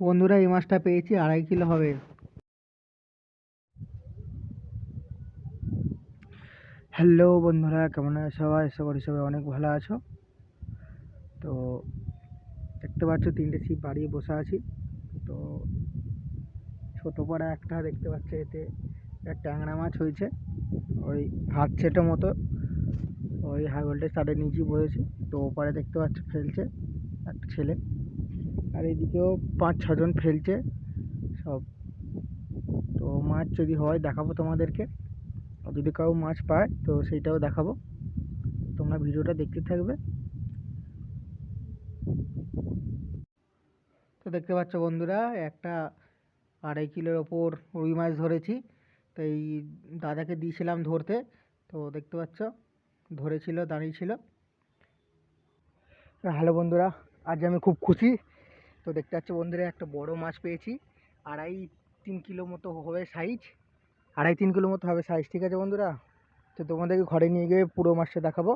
বন্ধুরা, এই মাছটা পেয়েছি, আড়াই কিলো হবে। হ্যালো বন্ধুরা, কেমন আছো সবাই? আশা করি সবাই অনেক ভালো আছো। তো, দেখতে পাচ্ছ, তিনটে ছিপ বাড়িয়ে বসে আছি। তো, ছোটো পাড়া একটা দেখতে পাচ্ছ, এতে একটা ট্যাংরা মাছ হয়েছে। ওই হাত ছেটো মতো, ওই হাই ভোল্টেজ তাদের নিচেই বসেছি। তো, ওপারে দেখতে পাচ্ছ, ফেলছে একটা ছেলে। আর এদিকেও পাঁচ ছজন ফেলছে, সব। তো মাছ যদি হয় দেখাবো তোমাদেরকে। যদি কাউ মাছ পায়, তো সেইটাও দেখাবো। তোমরা ভিডিওটা দেখতে থাকবে। তো দেখতে পাচ্ছ বন্ধুরা, একটা আড়াই কিলোর ওপর রুই মাছ ধরেছি। তো এই দাদাকে দিয়েছিলাম ধরতে। তো দেখতে পাচ্ছ, ধরেছিল, দাঁড়িয়েছিল। হ্যালো বন্ধুরা, আজ আমি খুব খুশি। তো দেখতে পাচ্ছ বন্ধুরা, একটা বড় মাছ পেয়েছি। আড়াই তিন কিলো মতো হবে সাইজ আড়াই তিন কিলো মতো হবে সাইজ ঠিক আছে বন্ধুরা? তো তোমাদেরকে ঘরে নিয়ে গিয়ে পুরো মাছটা দেখাবো।